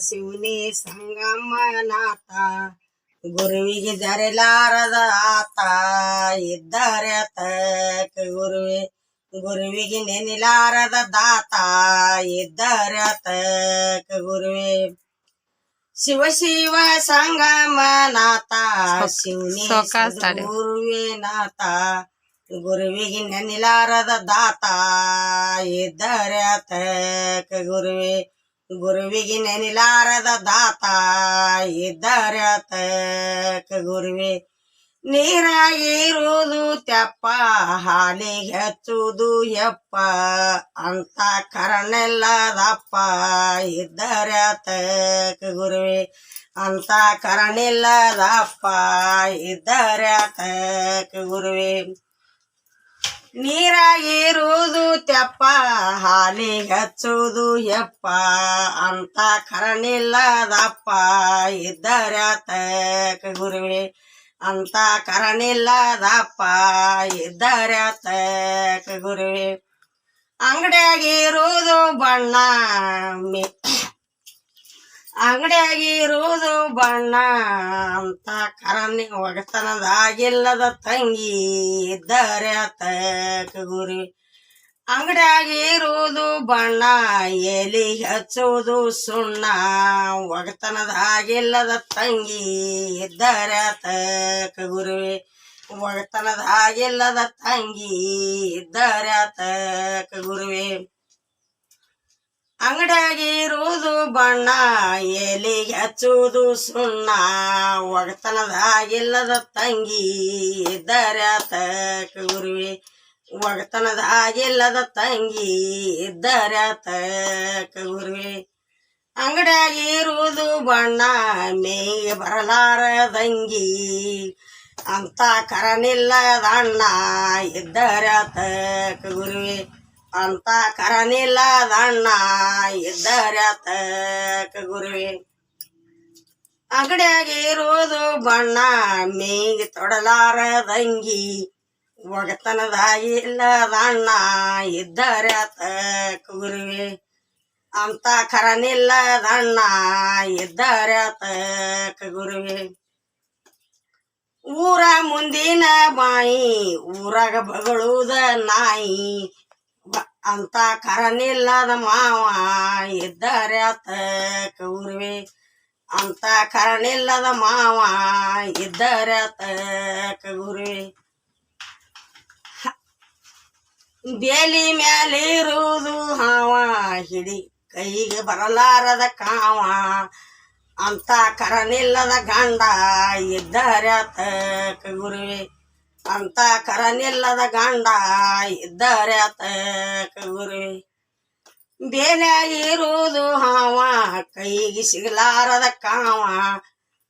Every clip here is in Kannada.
ಶಿವನಿ ಸಂಗಮನಾಥ ಗುರುವಿಗೆ ಜರಲಾರದ ಆತ ಇದ್ದಾರೆ ತಕ ಗುರುವೆ ಗುರುವಿಗೆ ನೆನಿಲಾರದ ದಾತ ಇದ್ದಾರೆ ತಕ ಗುರುವೆ ಶಿವ ಶಿವ ಸಂಗಮನಾಥ ಶಿವನಿ ಸೊಕಾಸ್ ತಾಡಿ. ಗುರುವೇ ನಾಥ ಗುರುವಿಗೆ ನೆನಿಲಾರದ ದಾತ ಇದ್ದಾರೆ ತಕ ಗುರುವೆ ಗುರುವಿಗೆ ನೆನಿಲಾರದ ದಾತ ಇದ್ದಾರೆ ಗುರುವಿ. ಗುರುವೆ ನೀರಾಗಿರುವುದು ತೆಪ್ಪ ಹಾಲಿಗೆ ಹಚ್ಚುವುದು ಎಪ್ಪ ಅಂತ ಕರಣಿಲ್ಲದಪ್ಪ ಇದ್ದಾರೆ ಗುರುವಿ. ಅಂತ ಕರಣಿಲ್ಲದಪ್ಪ ಇದ್ದಾರೆ ಗುರುವಿ ಗುರುವೆ. ನೀರಾಗಿರುವುದು ತೆಪ್ಪ, ಹಾಲಿ ಹಚ್ಚುವುದು ಎಪ್ಪ ಅಂತ ಕರಣಿಲ್ಲದಪ್ಪ, ಇದ್ದಾರೆ ತಕ ಗುರುವೆ? ಅಂತ ಕರಣಿಲ್ಲದಪ್ಪ, ಇದ್ದಾರೆ ತಕ ಗುರುವೆ? ಅಂಗಡಿಯಾಗಿರುವುದು ಬಣ್ಣ, ಮಿ ಅಂಗಡಿಯಾಗಿರುವುದು ಬಣ್ಣ ಅಂತ ಕರನಿ ಒಗತನದಾಗಿಲ್ಲದ ತಂಗಿ ಇದ್ದಾರೆ ಅತ್ತ ಗುರಿ. ಅಂಗಡಿಯಾಗಿರುವುದು ಬಣ್ಣ, ಎಲಿ ಹಚ್ಚುವುದು ಸುಣ್ಣ ಒಗತನದಾಗಿಲ್ಲದ ತಂಗಿ ಇದ್ದಾರೆ ತಕ ಗುರುವೆ ಒಗತನದಾಗಿಲ್ಲದ ತಂಗಿ ಇದ್ದಾರೆ ಅತ್ತ ಗುರುವೆ ಅಂಗಡಿಯಾಗಿರುವುದು ಬಣ್ಣ ಎಲಿಗೆ ಹಚ್ಚುವುದು ಸುಣ್ಣ ಒಗತನದಾಗಿಲ್ಲದ ತಂಗಿ ಇದ್ದಾರೆ ತಕ ಗುರುವೆ. ಒಗತನದಾಗಿಲ್ಲದ ತಂಗಿ ಇದ್ದಾರೆ ತಕ ಗುರುವೆ. ಅಂಗಡಿಯಾಗಿರುವುದು ಬಣ್ಣ ಮೇಗೆ ಬರಲಾರದಂಗಿ ಅಂತ ಕರನಿಲ್ಲದ ಅಣ್ಣ ಇದ್ದಾರೆ ತಕ ಗುರುವೆ. ಅಂತ ಕರನಿಲ್ಲದ ಅಣ್ಣ ಇದ್ದಾರೆ ತಕ ಗುರುವೆ. ಅಂಗಡಿಯಾಗಿರುವುದು ಬಣ್ಣ, ಮೇಗೆ ತೊಡಲಾರದಂಗಿ ಒಗತನದಾಗಿಲ್ಲದ ಅಣ್ಣ ಇದ್ದರತ ಗುರುವೆ. ಅಂತ ಇದ್ದಾರೆ ತಕ ಗುರುವೆ. ಊರ ಮುಂದಿನ ಬಾಯಿ, ಊರಾಗ ಬಗಳುವುದ ನಾಯಿ ಅಂತ ಕರನಿಲ್ಲದ ಮಾವ ಇದ್ದಾರೆ ತಕ ಗುರುವೆ ಅಂತ ಕರನಿಲ್ಲದ ಮಾವ ಇದ್ದಾರೆ ತಕ ಗುರುವೆ ಬೇಲಿ ಮ್ಯಾಲಿರುವುದು ಹಾವ, ಹಿಡಿ ಕೈಗೆ ಬರಲಾರದ ಕಾವ. ಅಂತ ಕರನಿಲ್ಲದ ಗಂಡ ಇದ್ದಾರೆ ಗುರುವೆ ಅಂತ ಕರನಿಲ್ಲದ ಗಂಡ ಇದ್ದಾರೆ ತಕ ಬೇನೆ ಇರುವುದು ಹಾವ, ಕೈಗೆ ಸಿಗಲಾರದ ಕಾವ.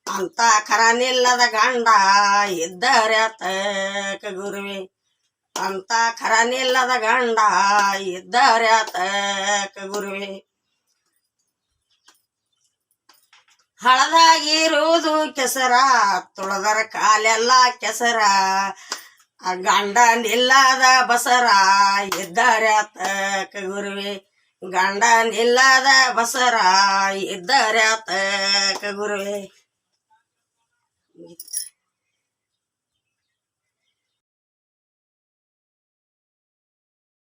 ಅಂತ ಕರನಿಲ್ಲದ ಗಂಡ ಇದ್ದಾರೆ ಗುರುವೆ ಅಂತ ಕರನಿಲ್ಲದ ಗಂಡ ಇದ್ದಾರೆ ಗುರುವೆ ಹಳದಾಗಿರುವುದು ಕೆಸರ, ತುಳದರ ಕಾಲೆಲ್ಲ ಕೆಸರ. ಗಂಡ ನಿಲ್ಲದ ಬಸರ, ಇದ್ದಾರೆ ಆತ ಗುರುವೆ. ಗಂಡ ನಿಲ್ಲದ ಬಸರ, ಇದ್ದಾರೆ ಆತ ಗುರುವೆ.